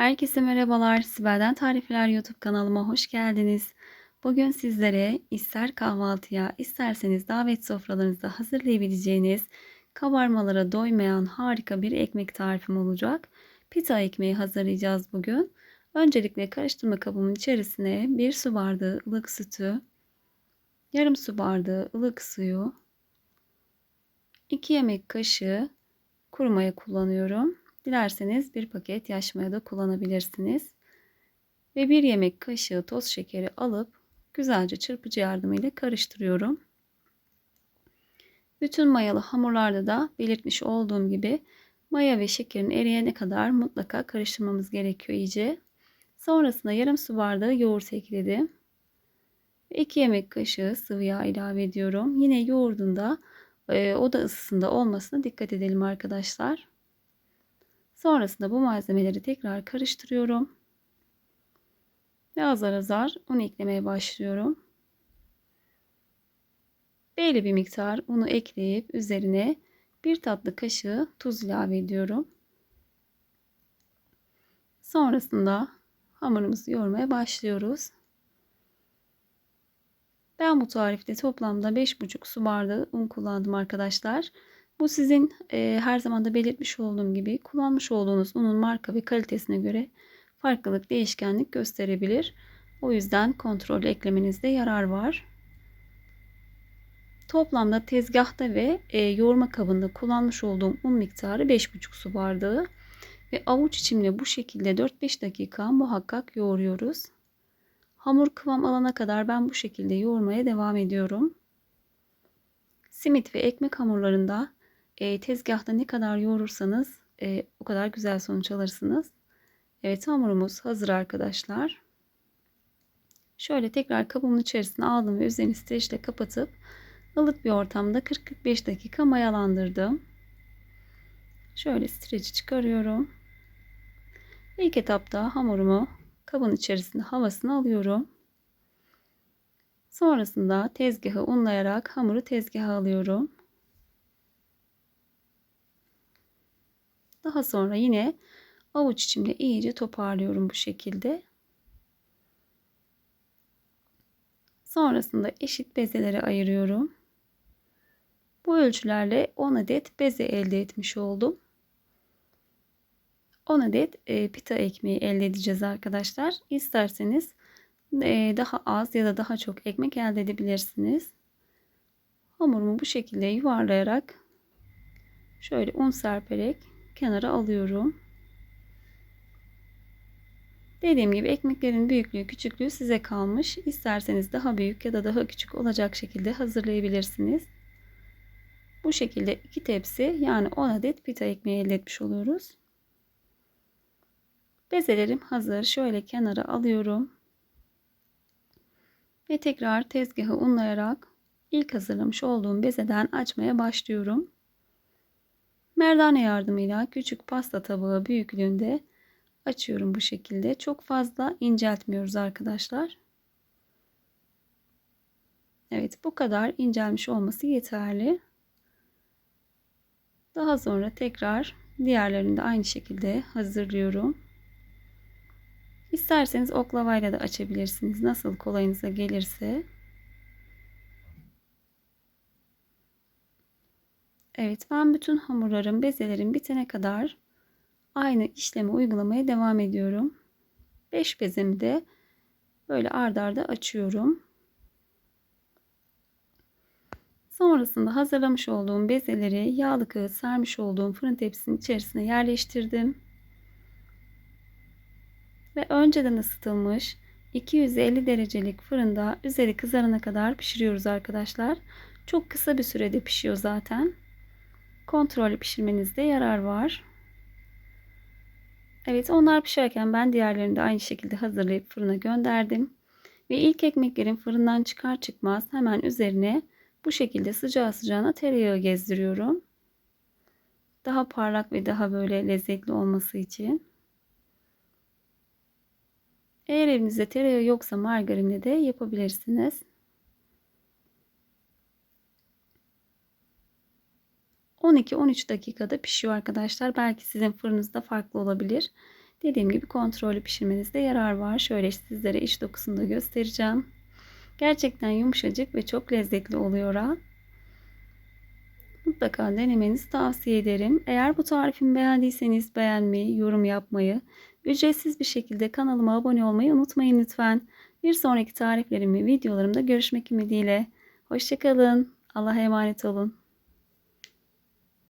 Herkese merhabalar. Sibel'den Tarifler YouTube kanalıma hoş geldiniz. Bugün sizlere ister kahvaltıya, isterseniz davet sofralarınızda hazırlayabileceğiniz kabarmalara doymayan harika bir ekmek tarifim olacak. Pita ekmeği hazırlayacağız bugün. Öncelikle karıştırma kabımın içerisine 1 su bardağı ılık sütü, yarım su bardağı ılık suyu, 2 yemek kaşığı kuru maya kullanıyorum. Dilerseniz bir paket yaş maya da kullanabilirsiniz. Ve bir yemek kaşığı toz şekeri alıp güzelce çırpıcı yardımıyla karıştırıyorum. Bütün mayalı hamurlarda da belirtmiş olduğum gibi maya ve şekerin eriyene kadar mutlaka karıştırmamız gerekiyor iyice. Sonrasında yarım su bardağı yoğurt ekledim. 2 yemek kaşığı sıvı yağ ilave ediyorum. Yine yoğurdunda e, oda ısısında olmasına dikkat edelim arkadaşlar. Sonrasında bu malzemeleri tekrar karıştırıyorum. Ve azar azar un eklemeye başlıyorum. Belli bir miktar unu ekleyip üzerine bir tatlı kaşığı tuz ilave ediyorum. Sonrasında hamurumuzu yoğurmaya başlıyoruz. Ben bu tarifte toplamda 5,5 su bardağı un kullandım arkadaşlar. Bu sizin e, her zaman da belirtmiş olduğum gibi kullanmış olduğunuz unun marka ve kalitesine göre farklılık, değişkenlik gösterebilir. O yüzden kontrol eklemenizde yarar var. Toplamda tezgahta ve e, yoğurma kabında kullanmış olduğum un miktarı 5,5 su bardağı ve avuç içimle bu şekilde 4-5 dakika muhakkak yoğuruyoruz. Hamur kıvam alana kadar ben bu şekilde yoğurmaya devam ediyorum. Simit ve ekmek hamurlarında e, tezgahta ne kadar yoğurursanız e, o kadar güzel sonuç alırsınız. Evet hamurumuz hazır arkadaşlar. Şöyle tekrar kabımın içerisine aldım ve üzerini streçle kapatıp ılık bir ortamda 40-45 dakika mayalandırdım. Şöyle streçi çıkarıyorum. İlk etapta hamurumu kabın içerisinde havasını alıyorum. Sonrasında tezgahı unlayarak hamuru tezgaha alıyorum. Daha sonra yine avuç içimle iyice toparlıyorum bu şekilde. Sonrasında eşit bezelere ayırıyorum. Bu ölçülerle 10 adet beze elde etmiş oldum. 10 adet e, pita ekmeği elde edeceğiz arkadaşlar. İsterseniz e, daha az ya da daha çok ekmek elde edebilirsiniz. Hamurumu bu şekilde yuvarlayarak şöyle un serperek kenara alıyorum. Dediğim gibi ekmeklerin büyüklüğü küçüklüğü size kalmış. İsterseniz daha büyük ya da daha küçük olacak şekilde hazırlayabilirsiniz. Bu şekilde iki tepsi yani 10 adet pita ekmeği elde etmiş oluyoruz. Bezelerim hazır. Şöyle kenara alıyorum. Ve tekrar tezgahı unlayarak ilk hazırlamış olduğum bezeden açmaya başlıyorum. Merdane yardımıyla küçük pasta tabağı büyüklüğünde açıyorum bu şekilde. Çok fazla inceltmiyoruz arkadaşlar. Evet bu kadar incelmiş olması yeterli. Daha sonra tekrar diğerlerini de aynı şekilde hazırlıyorum. İsterseniz oklavayla da açabilirsiniz. Nasıl kolayınıza gelirse. Evet ben bütün hamurlarım, bezelerim bitene kadar aynı işlemi uygulamaya devam ediyorum. 5 bezemi de böyle ard arda açıyorum. Sonrasında hazırlamış olduğum bezeleri yağlı kağıt sermiş olduğum fırın tepsisinin içerisine yerleştirdim. Ve önceden ısıtılmış 250 derecelik fırında üzeri kızarana kadar pişiriyoruz arkadaşlar. Çok kısa bir sürede pişiyor zaten kontrollü pişirmenizde yarar var. Evet onlar pişerken ben diğerlerini de aynı şekilde hazırlayıp fırına gönderdim. Ve ilk ekmeklerin fırından çıkar çıkmaz hemen üzerine bu şekilde sıcağı sıcağına tereyağı gezdiriyorum. Daha parlak ve daha böyle lezzetli olması için. Eğer evinizde tereyağı yoksa margarinle de yapabilirsiniz. 12-13 dakikada pişiyor arkadaşlar. Belki sizin fırınızda farklı olabilir. Dediğim gibi kontrollü pişirmenizde yarar var. Şöyle sizlere iç dokusunu da göstereceğim. Gerçekten yumuşacık ve çok lezzetli oluyor ha. Mutlaka denemenizi tavsiye ederim. Eğer bu tarifimi beğendiyseniz beğenmeyi, yorum yapmayı, ücretsiz bir şekilde kanalıma abone olmayı unutmayın lütfen. Bir sonraki tariflerim ve videolarımda görüşmek ümidiyle. Hoşçakalın. Allah'a emanet olun.